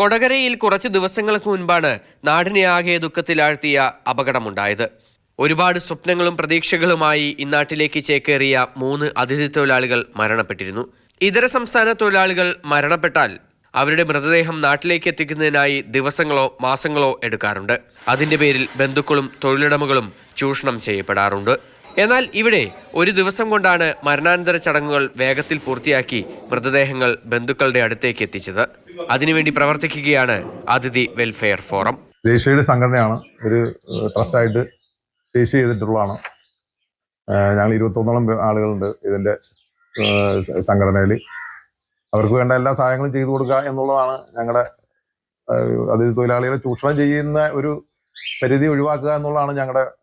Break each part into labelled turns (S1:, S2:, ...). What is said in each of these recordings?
S1: കൊടകരയിൽ കുറച്ച് ദിവസങ്ങൾക്ക് മുൻപാണ് നാടിനെ ആകെ ദുഃഖത്തിലാഴ്ത്തിയ അപകടമുണ്ടായത്. ഒരുപാട് സ്വപ്നങ്ങളും പ്രതീക്ഷകളുമായി ഇന്നാട്ടിലേക്ക് ചേക്കേറിയ മൂന്ന് അതിഥി തൊഴിലാളികൾ മരണപ്പെട്ടിരുന്നു. ഇതര സംസ്ഥാന തൊഴിലാളികൾ മരണപ്പെട്ടാൽ അവരുടെ മൃതദേഹം നാട്ടിലേക്ക് എത്തിക്കുന്നതിനായി ദിവസങ്ങളോ മാസങ്ങളോ എടുക്കാറുണ്ട്. അതിന്റെ പേരിൽ ബന്ധുക്കളും തൊഴിലുടമകളും ചൂഷണം ചെയ്യപ്പെടാറുണ്ട്. എന്നാൽ ഇവിടെ ഒരു ദിവസം കൊണ്ടാണ് മരണാനന്തര ചടങ്ങുകൾ വേഗത്തിൽ പൂർത്തിയാക്കി മൃതദേഹങ്ങൾ ബന്ധുക്കളുടെ അടുത്തേക്ക് എത്തിച്ചത്. അതിനുവേണ്ടി പ്രവർത്തിക്കുകയാണ് അതിഥി വെൽഫെയർ ഫോറം.
S2: ദേശീയയുടെ സംഘടനയാണ്. ഒരു ട്രസ്റ്റായിട്ട് ദേശീയ ചെയ്തിട്ടുള്ളതാണ്. ഞങ്ങൾ ഇരുപത്തൊന്നോളം ആളുകളുണ്ട് ഇതിന്റെ സംഘടനയിൽ. അവർക്ക് വേണ്ട എല്ലാ സഹായങ്ങളും ചെയ്തു കൊടുക്കുക എന്നുള്ളതാണ് ഞങ്ങളുടെ അതിഥി തൊഴിലാളികളെ ചൂഷണം ചെയ്യുന്ന ഒരു പരിധി ഒഴിവാക്കുക എന്നുള്ളതാണ് ഞങ്ങളുടെ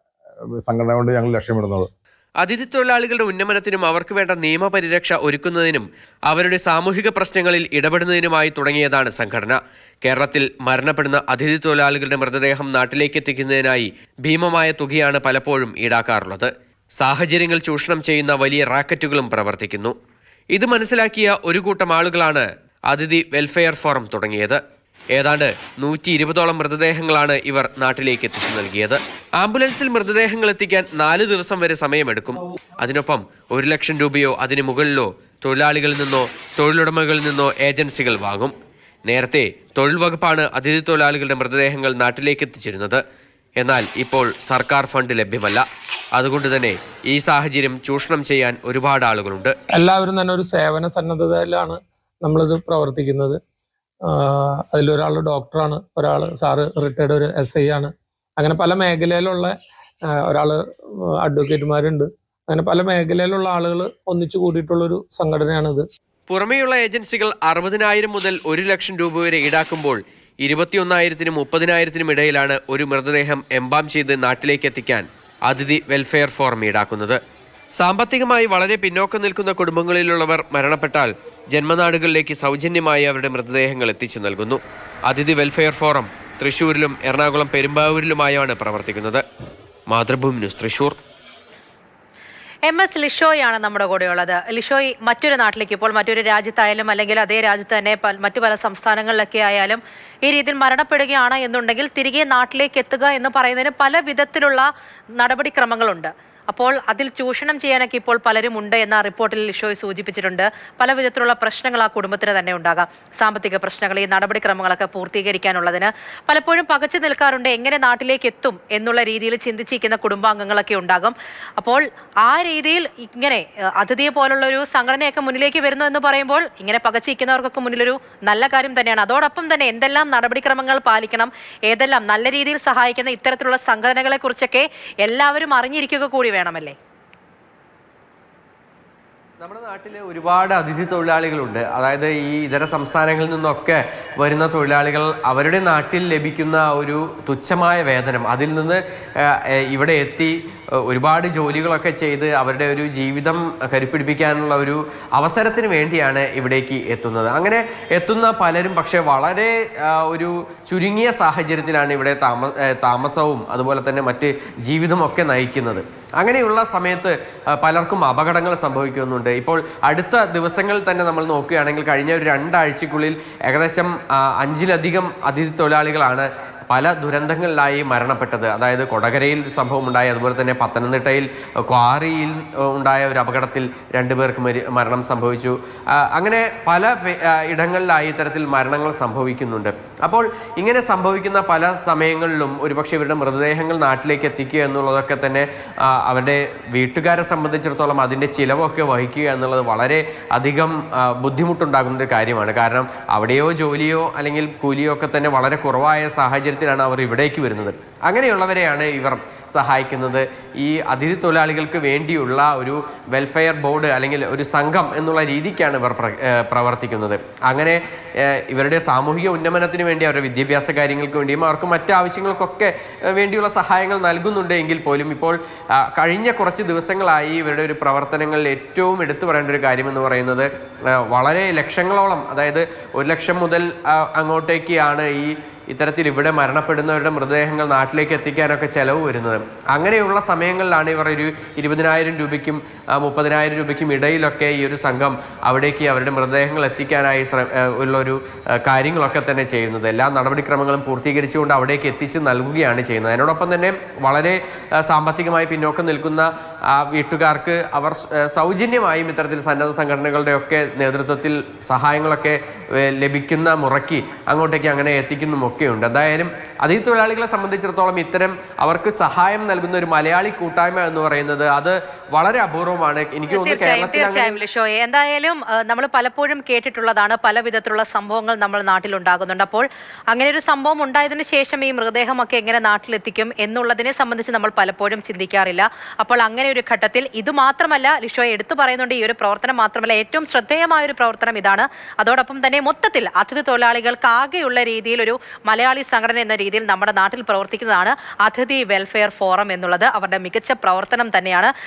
S2: സംഘടന കൊണ്ട് ഞങ്ങൾ ലക്ഷ്യമിടുന്നത്.
S1: അതിഥി തൊഴിലാളികളുടെ ഉന്നമനത്തിനും അവർക്ക് വേണ്ട നിയമപരിരക്ഷ ഒരുക്കുന്നതിനും അവരുടെ സാമൂഹിക പ്രശ്നങ്ങളിൽ ഇടപെടുന്നതിനുമായി തുടങ്ങിയതാണ് സംഘടന. കേരളത്തിൽ മരണപ്പെടുന്ന അതിഥി തൊഴിലാളികളുടെ മൃതദേഹം നാട്ടിലേക്ക് എത്തിക്കുന്നതിനായി ഭീമമായ തുകയാണ് പലപ്പോഴും ഈടാക്കാറുള്ളത്. സാഹചര്യങ്ങൾ ചൂഷണം ചെയ്യുന്ന വലിയ റാക്കറ്റുകളും പ്രവർത്തിക്കുന്നു. ഇത് മനസ്സിലാക്കിയ ഒരു കൂട്ടം ആളുകളാണ് അതിഥി വെൽഫെയർ ഫോറം തുടങ്ങിയത്. ഏതാണ്ട് നൂറ്റി ഇരുപതോളം മൃതദേഹങ്ങളാണ് ഇവർ നാട്ടിലേക്ക് എത്തിച്ചു നൽകിയത്. ആംബുലൻസിൽ മൃതദേഹങ്ങൾ എത്തിക്കാൻ നാല് ദിവസം വരെ സമയമെടുക്കും. അതിനൊപ്പം ഒരു ലക്ഷം രൂപയോ അതിന് മുകളിലോ തൊഴിലാളികളിൽ നിന്നോ തൊഴിലുടമകളിൽ നിന്നോ ഏജൻസികൾ വാങ്ങും. നേരത്തെ തൊഴിൽ വകുപ്പാണ് അതിഥി തൊഴിലാളികളുടെ മൃതദേഹങ്ങൾ നാട്ടിലേക്ക് എത്തിച്ചിരുന്നത്. എന്നാൽ ഇപ്പോൾ സർക്കാർ ഫണ്ട് ലഭ്യമല്ല. അതുകൊണ്ട് തന്നെ ഈ സാഹചര്യം ചൂഷണം ചെയ്യാൻ ഒരുപാട് ആളുകളുണ്ട്.
S3: എല്ലാവരും തന്നെ ഒരു സേവന സന്നദ്ധതയിലാണ് നമ്മളിത് പ്രവർത്തിക്കുന്നത്. അതിലൊരാൾ ഡോക്ടറാണ് ഒരാൾ സാറ് റിട്ടയർഡ് ഒരു എസ് ഐ ആണ്. അങ്ങനെ പല മേഖലയിലുള്ള ഒരാൾ അഡ്വക്കേറ്റുമാരുണ്ട്. അങ്ങനെ പല മേഖലയിലുള്ള ആളുകൾ ഒന്നിച്ചു കൂടിയിട്ടുള്ളൊരു സംഘടനയാണിത്.
S1: പുറമേയുള്ള ഏജൻസികൾ അറുപതിനായിരം മുതൽ ഒരു ലക്ഷം രൂപ വരെ ഈടാക്കുമ്പോൾ ഇരുപത്തിയൊന്നായിരത്തിനും മുപ്പതിനായിരത്തിനും ഇടയിലാണ് ഒരു മൃതദേഹം എംബാം ചെയ്ത് നാട്ടിലേക്ക് എത്തിക്കാൻ അതിഥി വെൽഫെയർ ഫോറം ഈടാക്കുന്നത്. സാമ്പത്തികമായി വളരെ പിന്നോക്കം നിൽക്കുന്ന കുടുംബങ്ങളിലുള്ളവർ മരണപ്പെട്ടാൽ ജന്മനാടുകളിലേക്ക് സൗജന്യമായി അവരുടെ മൃതദേഹങ്ങൾ എത്തിച്ചു നൽകുന്നു. അതിഥി വെൽഫെയർ ഫോറം തൃശൂരിലും എറണാകുളം പെരുമ്പാവൂരിലുമായാണ് പ്രവർത്തിക്കുന്നത്. Mathrubhumi news Thrissur.
S4: M S ലിഷോയാണ് നമ്മുടെ കൂടെയുള്ളത്. ലിഷോയ് മറ്റൊരു നാട്ടിലേക്ക് ഇപ്പോൾ മറ്റൊരു രാജ്യത്തായാലും അല്ലെങ്കിൽ അതേ രാജ്യത്ത് തന്നെ മറ്റു പല സംസ്ഥാനങ്ങളിലൊക്കെ ആയാലും ഈ രീതിയിൽ മരണപ്പെടുകയാണ് എന്നുണ്ടെങ്കിൽ തിരികെ നാട്ടിലേക്ക് എത്തുക എന്ന് പറയുന്നതിന് പല വിധത്തിലുള്ള നടപടിക്രമങ്ങളുണ്ട്. അപ്പോൾ അതിൽ ചൂഷണം ചെയ്യാനൊക്കെ ഇപ്പോൾ പലരും ഉണ്ട് എന്ന റിപ്പോർട്ടിൽ ലിഷോയ് സൂചിപ്പിച്ചിട്ടുണ്ട്. പല വിധത്തിലുള്ള പ്രശ്നങ്ങൾ ആ കുടുംബത്തിന് തന്നെ ഉണ്ടാകാം. സാമ്പത്തിക പ്രശ്നങ്ങൾ ഈ നടപടിക്രമങ്ങളൊക്കെ പൂർത്തീകരിക്കാനുള്ളതിന് പലപ്പോഴും പകച്ചു നിൽക്കാറുണ്ട്. എങ്ങനെ നാട്ടിലേക്ക് എത്തും എന്നുള്ള രീതിയിൽ ചിന്തിച്ചിരിക്കുന്ന കുടുംബാംഗങ്ങളൊക്കെ ഉണ്ടാകും. അപ്പോൾ ആ രീതിയിൽ ഇങ്ങനെ അതിഥിയെ പോലുള്ള ഒരു സംഘടനയൊക്കെ മുന്നിലേക്ക് വരുന്നു എന്ന് പറയുമ്പോൾ ഇങ്ങനെ പകച്ചിരിക്കുന്നവർക്കൊക്കെ മുന്നിലൊരു നല്ല കാര്യം തന്നെയാണ്. അതോടൊപ്പം തന്നെ എന്തെല്ലാം നടപടിക്രമങ്ങൾ പാലിക്കണം ഏതെല്ലാം നല്ല രീതിയിൽ സഹായിക്കുന്ന ഇത്തരത്തിലുള്ള സംഘടനകളെ കുറിച്ചൊക്കെ എല്ലാവരും അറിഞ്ഞിരിക്കുക കൂടി വേണമല്ലേ?
S1: നമ്മുടെ നാട്ടിൽ ഒരുപാട് അതിഥി തൊഴിലാളികളുണ്ട്. അതായത് ഈ ഇതര സംസ്ഥാനങ്ങളിൽ നിന്നൊക്കെ വരുന്ന തൊഴിലാളികൾ അവരുടെ നാട്ടിൽ ലഭിക്കുന്ന ഒരു തുച്ഛമായ വേതനം അതിൽ നിന്ന് ഇവിടെ എത്തി ഒരുപാട് ജോലികളൊക്കെ ചെയ്ത് അവരുടെ ഒരു ജീവിതം കരുപ്പിടിപ്പിക്കാനുള്ള ഒരു അവസരത്തിന് വേണ്ടിയാണ് ഇവിടേക്ക് എത്തുന്നത്. അങ്ങനെ എത്തുന്ന പലരും പക്ഷേ വളരെ ഒരു ചുരുങ്ങിയ സാഹചര്യത്തിലാണ് ഇവിടെ താമ താമസവും അതുപോലെ തന്നെ മറ്റ് ജീവിതമൊക്കെ നയിക്കുന്നത്. അങ്ങനെയുള്ള സമയത്ത് പലർക്കും അപകടങ്ങൾ സംഭവിക്കുന്നുണ്ട്. ഇപ്പോൾ അടുത്ത ദിവസങ്ങളിൽ തന്നെ നമ്മൾ നോക്കുകയാണെങ്കിൽ കഴിഞ്ഞ ഒരു രണ്ടാഴ്ചക്കുള്ളിൽ ഏകദേശം അഞ്ചിലധികം അതിഥി തൊഴിലാളികളാണ് പല ദുരന്തങ്ങളിലായി മരണപ്പെട്ടത്. അതായത് കൊടകരയിൽ സംഭവം ഉണ്ടായി. അതുപോലെ തന്നെ പത്തനംതിട്ടയിൽ ക്വാറിയിൽ ഉണ്ടായ ഒരു അപകടത്തിൽ രണ്ടുപേർക്ക് മരി മരണം സംഭവിച്ചു. അങ്ങനെ പല ഇടങ്ങളിലായി ഇത്തരത്തിൽ മരണങ്ങൾ സംഭവിക്കുന്നുണ്ട്. അപ്പോൾ ഇങ്ങനെ സംഭവിക്കുന്ന പല സമയങ്ങളിലും ഒരുപക്ഷെ ഇവരുടെ മൃതദേഹങ്ങൾ നാട്ടിലേക്ക് എത്തിക്കുക എന്നുള്ളതൊക്കെ തന്നെ അവരുടെ വീട്ടുകാരെ സംബന്ധിച്ചിടത്തോളം അതിന്റെ ചിലവൊക്കെ വഹിക്കുക എന്നുള്ളത് വളരെ അധികം ബുദ്ധിമുട്ടുണ്ടാകുന്ന ഒരു കാര്യമാണ്. കാരണം അവിടെയോ ജോലിയോ അല്ലെങ്കിൽ കൂലിയോ ഒക്കെ തന്നെ വളരെ കുറവായ സാഹചര്യത്തിലാണ് അവർ ഇവിടേക്ക് വരുന്നത്. അങ്ങനെയുള്ളവരെയാണ് ഇവർ സഹായിക്കുന്നത്. ഈ അതിഥി തൊഴിലാളികൾക്ക് വേണ്ടിയുള്ള ഒരു വെൽഫെയർ ബോർഡ് അല്ലെങ്കിൽ ഒരു സംഘം എന്നുള്ള രീതിക്കാണ് ഇവർ പ്രവർത്തിക്കുന്നത്. അങ്ങനെ ഇവരുടെ സാമൂഹിക ഉന്നമനത്തിന് വേണ്ടി അവരുടെ വിദ്യാഭ്യാസ കാര്യങ്ങൾക്ക് വേണ്ടിയും അവർക്ക് മറ്റ് ആവശ്യങ്ങൾക്കൊക്കെ വേണ്ടിയുള്ള സഹായങ്ങൾ നൽകുന്നുണ്ട് എങ്കിൽ പോലും ഇപ്പോൾ കഴിഞ്ഞ കുറച്ച് ദിവസങ്ങളായി ഇവരുടെ ഒരു പ്രവർത്തനങ്ങളിൽ ഏറ്റവും എടുത്തു പറയേണ്ട ഒരു കാര്യമെന്ന് പറയുന്നത് വളരെ ലക്ഷങ്ങളോളം അതായത് ഒരു ലക്ഷം മുതൽ അങ്ങോട്ടേക്കാണ് ഈ ഇത്തരത്തിൽ ഇവിടെ മരണപ്പെടുന്നവരുടെ മൃതദേഹങ്ങൾ നാട്ടിലേക്ക് എത്തിക്കാനൊക്കെ ചിലവ് വരുന്നത്. അങ്ങനെയുള്ള സമയങ്ങളിലാണ് ഇവർ ഒരു ഇരുപതിനായിരം രൂപയ്ക്കും മുപ്പതിനായിരം രൂപയ്ക്കും ഇടയിലൊക്കെ ഈ ഒരു സംഘം അവിടേക്ക് അവരുടെ മൃതദേഹങ്ങൾ എത്തിക്കാനായി ഉള്ളൊരു കാര്യങ്ങളൊക്കെ തന്നെ ചെയ്യുന്നത്. എല്ലാ നടപടിക്രമങ്ങളും പൂർത്തീകരിച്ചുകൊണ്ട് അവിടേക്ക് എത്തിച്ച് നൽകുകയാണ് ചെയ്യുന്നത്. അതിനോടൊപ്പം തന്നെ വളരെ സാമ്പത്തികമായി പിന്നോക്കം നിൽക്കുന്ന ആ, വീട്ടുകാർക്ക് അവർ സൗജന്യമായും ഇത്തരത്തിൽ സന്നദ്ധ സംഘടനകളുടെയൊക്കെ നേതൃത്വത്തിൽ സഹായങ്ങളൊക്കെ ലഭിക്കുന്ന മുറയ്ക്ക് അങ്ങോട്ടേക്ക് അങ്ങനെ എത്തിക്കുന്നുമൊക്കെയുണ്ട് എന്തായാലും അതിഥി തൊഴിലാളികളെ സംബന്ധിച്ചിടത്തോളം ഇത്തരം അവർക്ക് സഹായം നൽകുന്ന ഒരു മലയാളി കൂട്ടായ്മ എന്ന് പറയുന്നത് അത് വളരെ അപൂർവമാണ്. എനിക്ക് തോന്നുന്നു കേരളത്തിൽ
S4: എന്തായാലും നമ്മൾ പലപ്പോഴും കേട്ടിട്ടുള്ളതാണ് പല വിധത്തിലുള്ള സംഭവങ്ങൾ നമ്മൾ നാട്ടിലുണ്ടാകുന്നുണ്ട്. അപ്പോൾ അങ്ങനെ ഒരു സംഭവം ഉണ്ടായതിനു ശേഷം ഈ മൃതദേഹമൊക്കെ എങ്ങനെ നാട്ടിലെത്തിക്കും എന്നുള്ളതിനെ സംബന്ധിച്ച് നമ്മൾ പലപ്പോഴും ചിന്തിക്കാറില്ല. അപ്പോൾ അങ്ങനെ ഒരു ഘട്ടത്തിൽ ഇത് മാത്രമല്ല ലിഷോയെ എടുത്തു പറയുന്നുണ്ട് ഈ ഒരു പ്രവർത്തനം മാത്രമല്ല ഏറ്റവും ശ്രദ്ധേയമായ ഒരു പ്രവർത്തനം ഇതാണ്. അതോടൊപ്പം തന്നെ മൊത്തത്തിൽ അതിഥി തൊഴിലാളികൾക്ക് ആകെയുള്ള രീതിയിൽ ഒരു മലയാളി സംഘടന എന്ന രീതിയിൽ നമ്മുടെ നാട്ടിൽ പ്രവർത്തിക്കുന്നതാണ് അതിഥി വെൽഫെയർ ഫോറം എന്നുള്ളത്. അവരുടെ മികച്ച പ്രവർത്തനം തന്നെയാണ്.